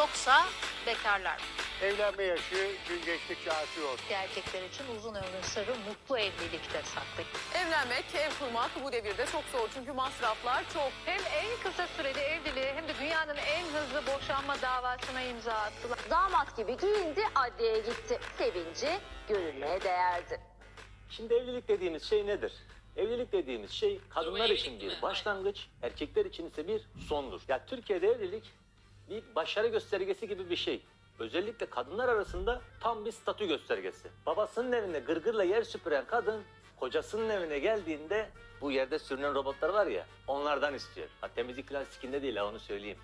yoksa bekarlar mı? Evlenme yaşı gün geçtikçe artıyor. Erkekler için uzun ömrün sırrı mutlu evlilikte saklı. Evlenmek, ev kurmak bu devirde çok zor çünkü masraflar çok. Hem en kısa süreli evliliği hem de dünyanın en hızlı boşanma davasına imza attılar. Damat gibi giyindi, adliyeye gitti. Sevinci görülmeye değerdi. Şimdi evlilik dediğimiz şey nedir? Evlilik dediğimiz şey kadınlar için bir başlangıç, erkekler için ise bir sondur. Ya Türkiye'de evlilik bir başarı göstergesi gibi bir şey. Özellikle kadınlar arasında tam bir statü göstergesi. Babasının evinde gırgırla yer süpüren kadın, kocasının evine geldiğinde bu yerde sürünen robotlar var ya, onlardan istiyor. Ha, temizlik falan sikinde değil ha onu söyleyeyim.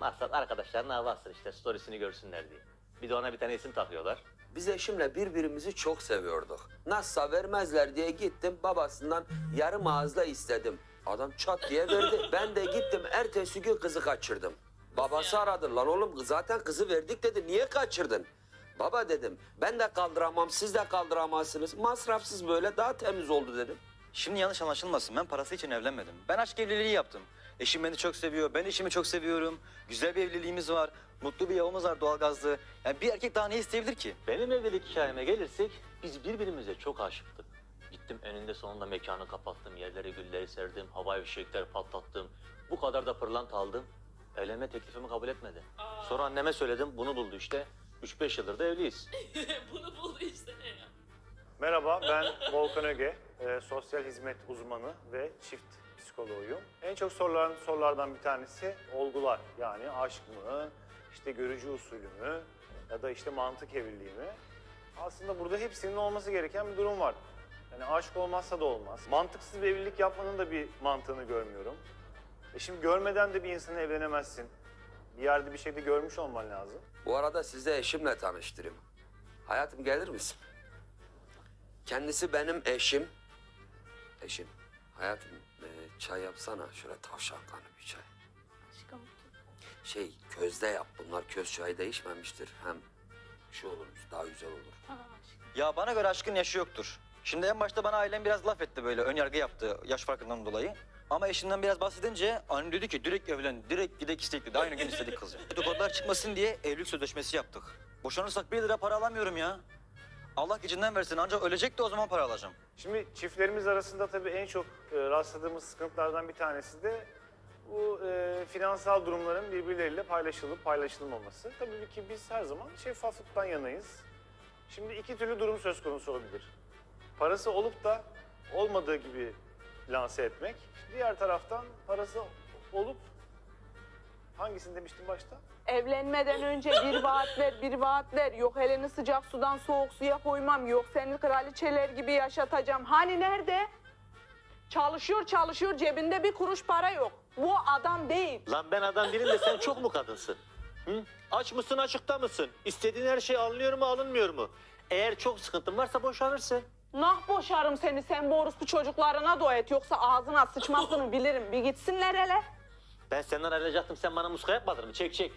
Maksat arkadaşlarına hava atsın işte storiesini görsünler diye. Bir de ona bir tane isim takıyorlar. Biz eşimle birbirimizi çok seviyorduk. Nasılsa vermezler diye gittim babasından yarım ağızla istedim. Adam çat diye verdi. Ben de gittim ertesi gün kızı kaçırdım. Babası aradı lan oğlum zaten kızı verdik dedi niye kaçırdın? Baba dedim ben de kaldıramam siz de kaldıramazsınız. Masrafsız böyle daha temiz oldu dedim. Şimdi yanlış anlaşılmasın. Ben parası için evlenmedim. Ben aşk evliliği yaptım. Eşim beni çok seviyor. Ben eşimi çok seviyorum. Güzel bir evliliğimiz var. Mutlu bir yavumuz var doğalgazlı. Yani bir erkek daha ne isteyebilir ki? Benim evlilik hikayeme gelirsek biz birbirimize çok aşıktık. Gittim eninde sonunda mekanı kapattım, yerlere gülleri serdim, havai fişekler patlattım. Bu kadar da pırlanta aldım. Evlenme teklifimi kabul etmedi. Sonra anneme söyledim, bunu buldu işte. 3-5 yıldır da evliyiz. Bunu buldu işte ne ya. Merhaba ben Volkan Öge. Ee, sosyal hizmet uzmanı ve çift psikoloğuyum. En çok sorulan sorulardan bir tanesi olgular. Yani aşk mı, işte görücü usulü mü ya da işte mantık evliliği mi? Aslında burada hepsinin olması gereken bir durum var. Yani aşk olmazsa da olmaz. Mantıksız bir evlilik yapmanın da bir mantığını görmüyorum. E şimdi görmeden de bir insanı evlenemezsin. Bir yerde bir şeyde görmüş olman lazım. Bu arada sizi eşimle tanıştırayım. Hayatım gelir misin? Kendisi benim eşim. Eşim. Hayatım e, çay yapsana. Şöyle tavşan kanı bir çay. Şey közde yap. Bunlar köz çayı değişmemiştir. Hem şu olurmuş daha güzel olur. Ya bana göre aşkın yaşı yoktur. Şimdi en başta bana ailem biraz laf etti böyle. Ön yargı yaptı yaş farkından dolayı. Ama eşinden biraz bahsedince annem dedi ki direkt evlen, direkt gidek istek dedi. Aynı gün istedik kızı. Dedikodular çıkmasın diye evlilik sözleşmesi yaptık. Boşanırsak bir lira para alamıyorum ya. Allah gecinden versin ancak ölecek de o zaman para alacağım. Şimdi çiftlerimiz arasında tabii en çok e, rastladığımız sıkıntılardan bir tanesi de bu e, finansal durumların birbirleriyle paylaşılıp paylaşılmaması. Tabii ki biz her zaman şeffaflıktan yanayız. Şimdi iki türlü durum söz konusu olabilir. Parası olup da olmadığı gibi lanse etmek. Diğer taraftan parası olup hangisini demiştim başta? Evlenmeden önce bir vaatler bir vaatler yok elini sıcak sudan soğuk suya koymam yok seni kraliçeler gibi yaşatacağım. Hani nerede? Çalışıyor çalışıyor cebinde bir kuruş para yok. Bu adam değil. Lan ben adam değilim de sen çok mu kadınsın? Hı? Aç mısın, açıkta mısın? İstediğin her şey alınıyor mu, alınmıyor mu? Eğer çok sıkıntın varsa boşanırsın. Nah boşarım seni sen bu orospu çocuklarına dua et yoksa ağzına sıçmasını bilirim. Bir gitsinler hele. Ben senden ayrılacaktım, sen bana muska yapmadın mı? Çek çek.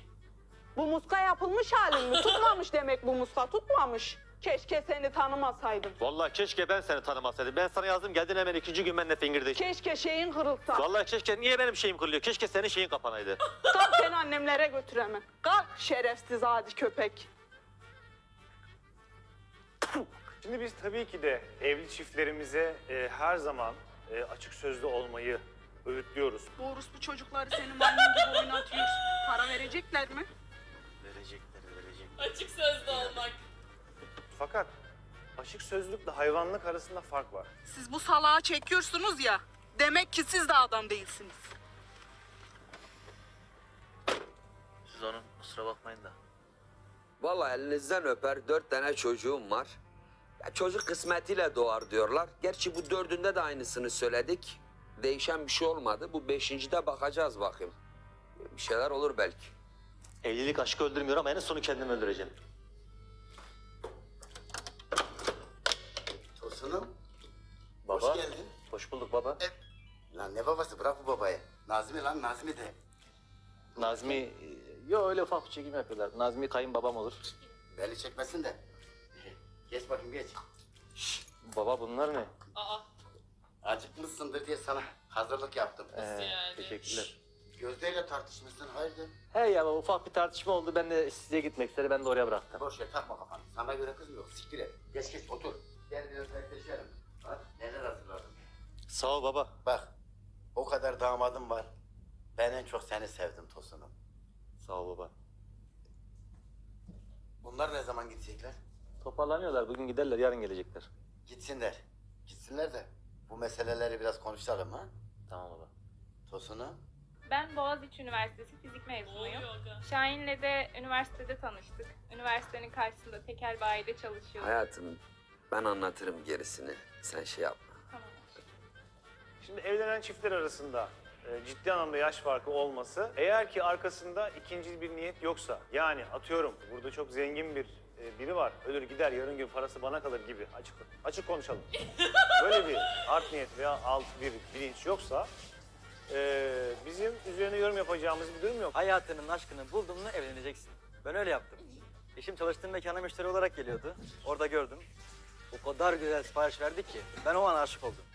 Bu muska yapılmış halin mi? Tutmamış demek bu muska tutmamış. Keşke seni tanımasaydım. Vallahi keşke ben seni tanımasaydım. Ben sana yazdım, geldin hemen ikinci gün benimle fingirdeştin. Keşke şeyin kırılsa. Vallahi keşke, niye benim şeyim kırılıyor? Keşke senin şeyin kapanaydı. Kalk seni annemlere götüremem. Kalk şerefsiz adi köpek. Şimdi biz tabii ki de evli çiftlerimize e, her zaman e, açık sözlü olmayı öğütlüyoruz. Bu orospu çocukları seni maymun gibi oynatıyor. Para verecekler mi? Verecekler, verecek. Açık sözlü olmak. Fakat açık sözlükle hayvanlık arasında fark var. Siz bu salağı çekiyorsunuz ya. Demek ki siz de adam değilsiniz. Siz onun kusura bakmayın da. Vallahi elinizden öper dört tane çocuğum var. Ya çocuk kısmetiyle doğar diyorlar. Gerçi bu dördünde de aynısını söyledik. Değişen bir şey olmadı. Bu beşincide bakacağız bakayım. Bir şeyler olur belki. Evlilik aşkı öldürmüyor ama en sonu kendimi öldüreceğim. Tosunum. Baba. Hoş geldin. Hoş bulduk baba. Lan ne babası bırak bu babayı. Nazmi lan Nazmi de. Nazmi, e, yo öyle ufak bir çekim yapıyorlar. Nazmi kayınbabam olur. Belli çekmesin de. Geç bakayım geç. Baba bunlar ne? Aa Acıkmışsındır diye sana hazırlık yaptım. Ee, yani? Teşekkürler. Gözde ile tartışmışsın hayırdır? He ya ufak bir tartışma oldu. Ben de size gitmek istedi. Ben de oraya bıraktım. Boş ver takma kafanı. Sana göre kız mı yok? Siktir et. Geç geç otur. Gel biraz bekleşelim. Bak neler hazırladım. Sağ ol baba. Bak o kadar damadım var. Ben en çok seni sevdim Tosun'um. Sağ ol baba. Bunlar ne zaman gidecekler? Toparlanıyorlar. Bugün giderler. Yarın gelecekler. Gitsinler. Gitsinler de bu meseleleri biraz konuşalım ha. Tamam baba. Tosun'um. Ben Boğaziçi Üniversitesi fizik mezunuyum. Şahin'le de üniversitede tanıştık. Üniversitenin karşısında tekel bayide çalışıyorduk. Hayatım ben anlatırım gerisini. Sen şey yapma. Tamam. Şimdi evlenen çiftler arasında e, ciddi anlamda yaş farkı olması eğer ki arkasında ikinci bir niyet yoksa yani atıyorum burada çok zengin bir e, biri var ölür gider yarın gün parası bana kalır gibi açık açık konuşalım. Böyle bir art niyet veya alt bir bilinç yoksa e, bizim üzerine yorum yapacağımız bir durum yok. Hayatının aşkını buldun mu evleneceksin. Ben öyle yaptım. Eşim çalıştığım mekana müşteri olarak geliyordu. Orada gördüm. O kadar güzel sipariş verdi ki ben o an aşık oldum.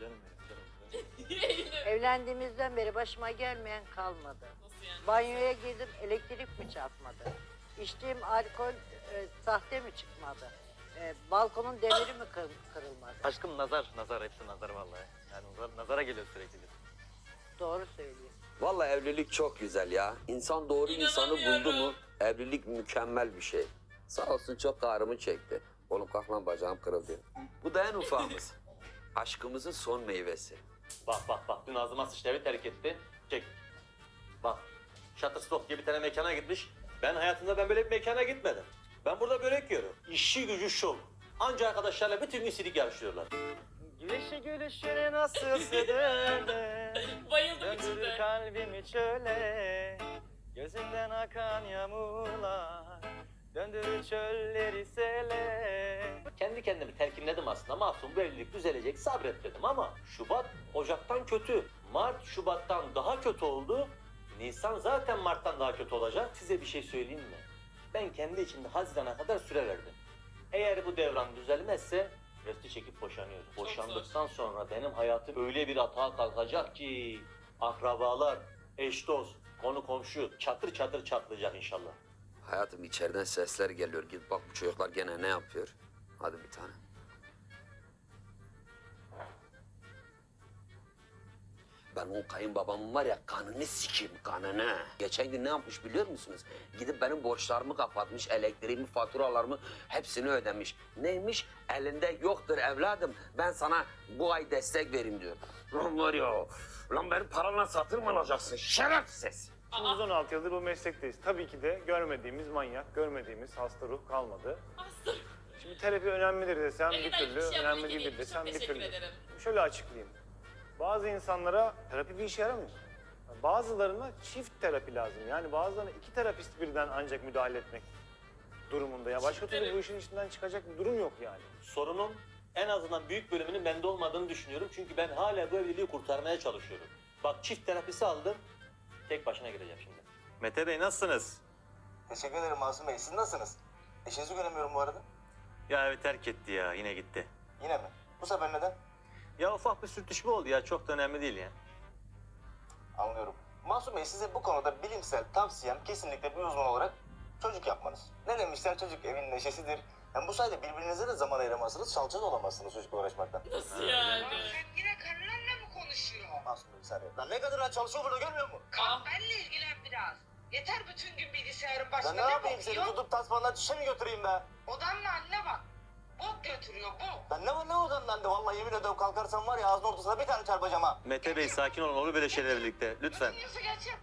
Canım benim, canım. Eylül. Evlendiğimizden beri başıma gelmeyen kalmadı. Nasıl yani? Banyoya girdim elektrik mi çarpmadı? İçtiğim alkol e, sahte mi çıkmadı? E, balkonun demiri mi kır- kırılmadı? Aşkım nazar, nazar hepsi nazar vallahi. Yani nazar, nazara geliyor sürekli. Doğru söylüyor. Vallahi evlilik çok güzel ya. İnsan doğru insanı buldu mu evlilik mükemmel bir şey. Sağ olsun çok ağrımı çekti. Oğlum kalk lan bacağım kırıldı. Bu da en ufağımız. Aşkımızın son meyvesi. Bak bak bak. Dün ağzıma sıçtı evi terk etti. Çek. Bak. Shutterstock diye bir tane mekana gitmiş. Ben hayatımda ben böyle bir mekana gitmedim. Ben burada börek yiyorum. İşi gücü şov. Anca arkadaşlarla bütün gün silik yarışıyorlar. Gülüşü gülüşüne nasıl sığdırdı Bayıldım içinde. kalbimi çöle Gözünden akan yağmurlar Döndürür çölleri sele Kendi kendimi telkinledim aslında. Masum bu evlilik düzelecek sabret dedim ama Şubat Ocak'tan kötü. Mart Şubat'tan daha kötü oldu. Nisan zaten Mart'tan daha kötü olacak. Size bir şey söyleyeyim mi? Ben kendi içimde Haziran'a kadar süre verdim. Eğer bu devran düzelmezse resti çekip boşanıyorum. Çok Boşandıktan sonra benim hayatım öyle bir atağa kalkacak ki akrabalar, eş dost, konu komşu çatır çatır çatlayacak inşallah. Hayatım içeriden sesler geliyor. Git bak bu çocuklar gene ne yapıyor. Hadi bir tane. Ben o kayınbabamın var ya kanını sikeyim kanını. Geçen gün ne yapmış biliyor musunuz? Gidip benim borçlarımı kapatmış, elektriğimi, faturalarımı hepsini ödemiş. Neymiş? Elinde yoktur evladım. Ben sana bu ay destek vereyim diyor. Lan var ya, lan benim paranla satır mı alacaksın? Şerefsiz. Biz 16 yıldır bu meslekteyiz. Tabii ki de görmediğimiz manyak, görmediğimiz hasta ruh kalmadı. Aslı. Şimdi terapi önemlidir desem bir Elinden türlü, bir şey önemli değildir desem bir teşekkür türlü. ederim. Şöyle açıklayayım. Bazı insanlara terapi bir işe yaramıyor. Bazılarına çift terapi lazım. Yani bazılarına iki terapist birden ancak müdahale etmek durumunda. Ya başka türlü bu işin içinden çıkacak bir durum yok yani. Sorunun en azından büyük bölümünün bende olmadığını düşünüyorum. Çünkü ben hala bu evliliği kurtarmaya çalışıyorum. Bak çift terapisi aldım. Tek başına gideceğim şimdi. Mete Bey nasılsınız? Teşekkür ederim Masum Bey. Siz nasılsınız? Eşinizi göremiyorum bu arada. Ya evi terk etti ya yine gitti. Yine mi? Bu sefer neden? Ya ufak bir sürtüşme oldu ya çok da önemli değil ya. Anlıyorum. Masum Bey size bu konuda bilimsel tavsiyem kesinlikle bir uzman olarak çocuk yapmanız. Ne demişler çocuk evin neşesidir. Hem bu sayede birbirinize de zaman ayıramazsınız, salça da olamazsınız çocukla uğraşmaktan. Nasıl yani? Yine karınlarla mı konuşuyor? Masum Bey bir saniye. Lan ne kadar çalışıyor burada görmüyor musun? Kahvenle ilgilen biraz. Yeter bütün gün bilgisayarın başında. Ben ne yapayım seni tutup tasmandan çişe mi götüreyim be? Odanla anne bak. Bok götürüyor bok. Ben ne var ne odan lan de vallahi yemin ediyorum kalkarsam var ya ağzının ortasına bir tane çarpacağım ha. Mete Bey sakin olun olur böyle şeyler birlikte lütfen. Nasıl geçeyim?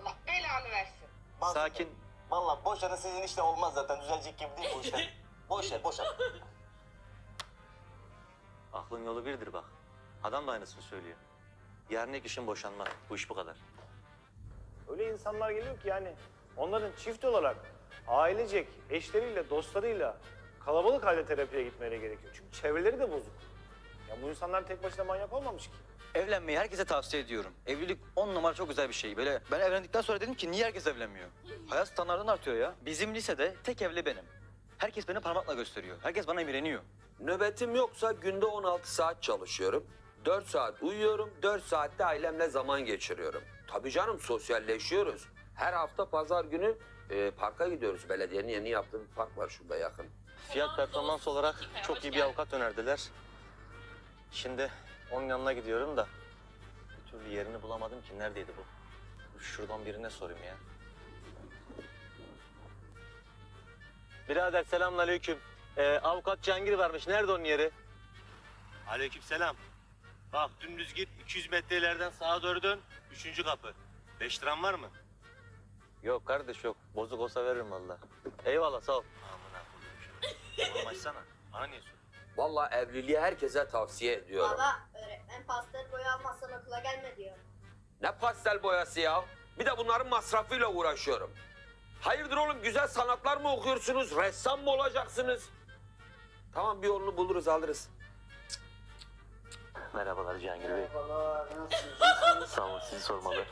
Allah belanı versin. Bey, Sakin. Vallahi boş verin sizin işte olmaz zaten düzelecek gibi değil bu işler. boş ver boş ver. Aklın yolu birdir bak. Adam da aynısını söylüyor. Yarın ilk işin boşanma. Bu iş bu kadar. Öyle insanlar geliyor ki yani onların çift olarak ailecek, eşleriyle, dostlarıyla kalabalık halde terapiye gitmeleri gerekiyor. Çünkü çevreleri de bozuk. Ya bu insanlar tek başına manyak olmamış ki. Evlenmeyi herkese tavsiye ediyorum. Evlilik on numara çok güzel bir şey. Böyle ben evlendikten sonra dedim ki niye herkes evlenmiyor? Hayat standartın artıyor ya. Bizim lisede tek evli benim. Herkes beni parmakla gösteriyor. Herkes bana imreniyor. Nöbetim yoksa günde 16 saat çalışıyorum. 4 saat uyuyorum, 4 saatte ailemle zaman geçiriyorum. Tabii canım sosyalleşiyoruz. Her hafta pazar günü e, parka gidiyoruz. Belediyenin yeni yaptığı bir park var şurada yakın. Fiyat performans olarak çok iyi bir avukat önerdiler. Şimdi onun yanına gidiyorum da bir türlü yerini bulamadım ki. Neredeydi bu? Şuradan birine sorayım ya. Birader selamünaleyküm. Ee, avukat Cihangir varmış. Nerede onun yeri? Aleyküm selam. Bak dümdüz git 200 metre ileriden sağa doğru dön. Üçüncü kapı. 5 liran var mı? Yok kardeş yok. Bozuk olsa veririm valla. Eyvallah sağ ol. Açsana. Bana niye soruyorsun? Vallahi evliliği herkese tavsiye ediyorum. Baba öğretmen pastel boya almazsan okula gelme diyor. Ne pastel boyası ya? Bir de bunların masrafıyla uğraşıyorum. Hayırdır oğlum güzel sanatlar mı okuyorsunuz? Ressam mı olacaksınız? Tamam bir yolunu buluruz alırız. Merhabalar Cihangir Bey. Sağ olun sizi sormalı.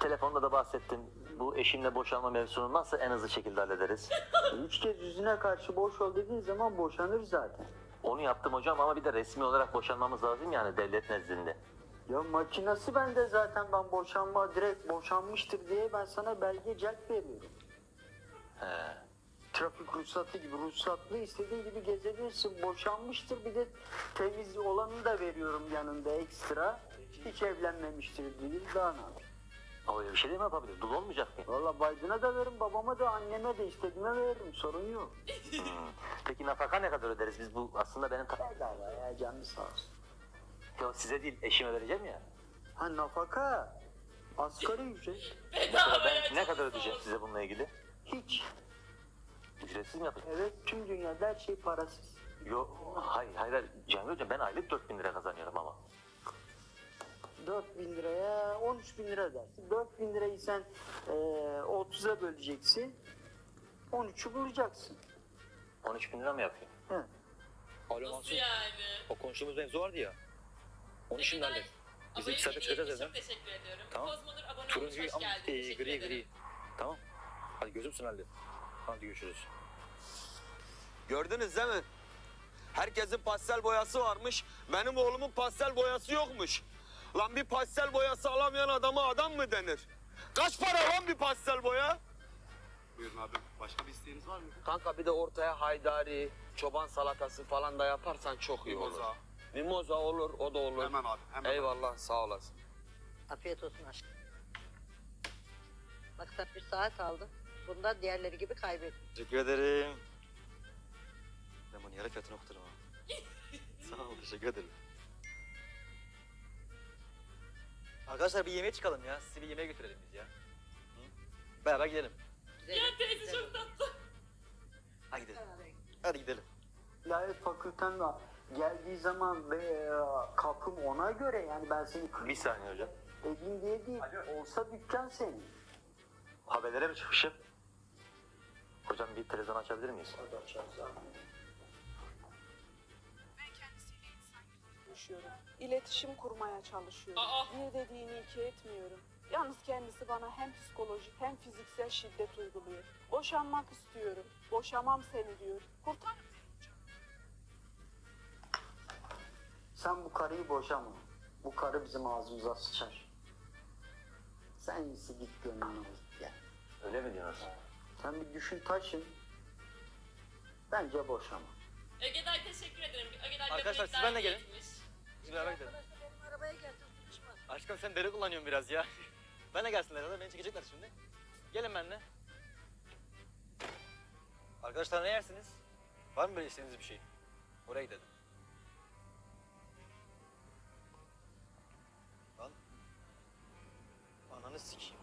Telefonda da bahsettim. Bu eşimle boşanma mevzusunu nasıl en hızlı şekilde hallederiz? Üç kez yüzüne karşı boş ol dediğin zaman boşanır zaten. Onu yaptım hocam ama bir de resmi olarak boşanmamız lazım yani devlet nezdinde. Ya makinası bende zaten ben boşanma direkt boşanmıştır diye ben sana belge celp veriyorum. He. Trafik ruhsatı gibi ruhsatlı istediğin gibi gezebilirsin. Boşanmıştır bir de temiz olanı da veriyorum yanında ekstra. Hiç evlenmemiştir değil daha ne yapayım? Ama öyle bir şey de mi yapabilir? Dul olmayacak mı? Valla Biden'a da veririm, babama da, anneme de istediğime veririm. Sorun yok. Hmm. Peki nafaka ne kadar öderiz? Biz bu aslında benim... Bedava ya canlı sağ olsun. Ya size değil eşime vereceğim ya. Ha nafaka. Asgari ücret. Mesela ben ne kadar ödeyeceğim size bununla ilgili? Hiç. Ücretsiz mi yapacağım? Evet tüm dünyada her şey parasız. Yok hayır hayır. hayır. Hocam ben aylık 4000 lira kazanıyorum ama. 4 bin liraya 13 bin lira dersin. 4 bin lirayı sen eee 30'a böleceksin. 13'ü bulacaksın. 13 bin lira mı yapıyor? He. Nasıl yani? O konuştuğumuz mevzu vardı ya. Onu şimdi hallet. ben Biz iki saatte abone çıkacağız evden. Çok teşekkür ediyorum. Tamam. Kozmodur abone olmuş, Turuncuyu hoş ama geldin. e, Teşekkür gri ederim. gri. Tamam. Hadi gözümsün halde. Hadi görüşürüz. Gördünüz değil mi? Herkesin pastel boyası varmış. Benim oğlumun pastel boyası yokmuş. Lan bir pastel boyası alamayan adama adam mı denir? Kaç para lan bir pastel boya? Buyurun abi. Başka bir isteğiniz var mı? Kanka bir de ortaya haydari, çoban salatası falan da yaparsan çok iyi olur. Mimoza. Mimoza olur, o da olur. Hemen abi. Hemen. Eyvallah, sağ olasın. Afiyet olsun aşkım. Bak sen bir saat aldın. Bundan diğerleri gibi kaybettin. Teşekkür ederim. Ben bunu yarı fiyatına okuturum ha. Sağ ol, teşekkür ederim. Arkadaşlar bir yemeğe çıkalım ya. Sizi bir yemeğe götürelim biz ya. Hı? Beraber gidelim. Ya teyze çok tatlı. Hadi gidelim. Hadi gidelim. İlahiyat fakülten var. Geldiği zaman ve e, kapım ona göre yani ben seni Bir saniye hocam. edeyim diye değil. Olsa dükkan senin. Haberlere mi çıkmışım? Hocam bir televizyon açabilir miyiz? Konuşuyorum. İletişim kurmaya çalışıyorum. Aa! Bir dediğini iki etmiyorum. Yalnız kendisi bana hem psikolojik hem fiziksel şiddet uyguluyor. Boşanmak istiyorum. Boşamam seni diyor. Kurtar Sen bu karıyı boşama. Bu karı bizim ağzımıza sıçar. Sen iyisi git gönlünü al. Gel. Öyle mi diyorsun? Sen bir düşün taşın. Bence boşama. Ögeday teşekkür ederim. Ögeday Arkadaşlar, siz benimle gelin. yetmiş. Dilara gidelim. Benim arabaya gel. Aşkım sen deri kullanıyorsun biraz ya. Benle gelsinler herhalde beni çekecekler şimdi. Gelin benimle. Arkadaşlar ne yersiniz? Var mı böyle istediğiniz bir şey? Oraya gidelim. Lan. Ananı sikeyim.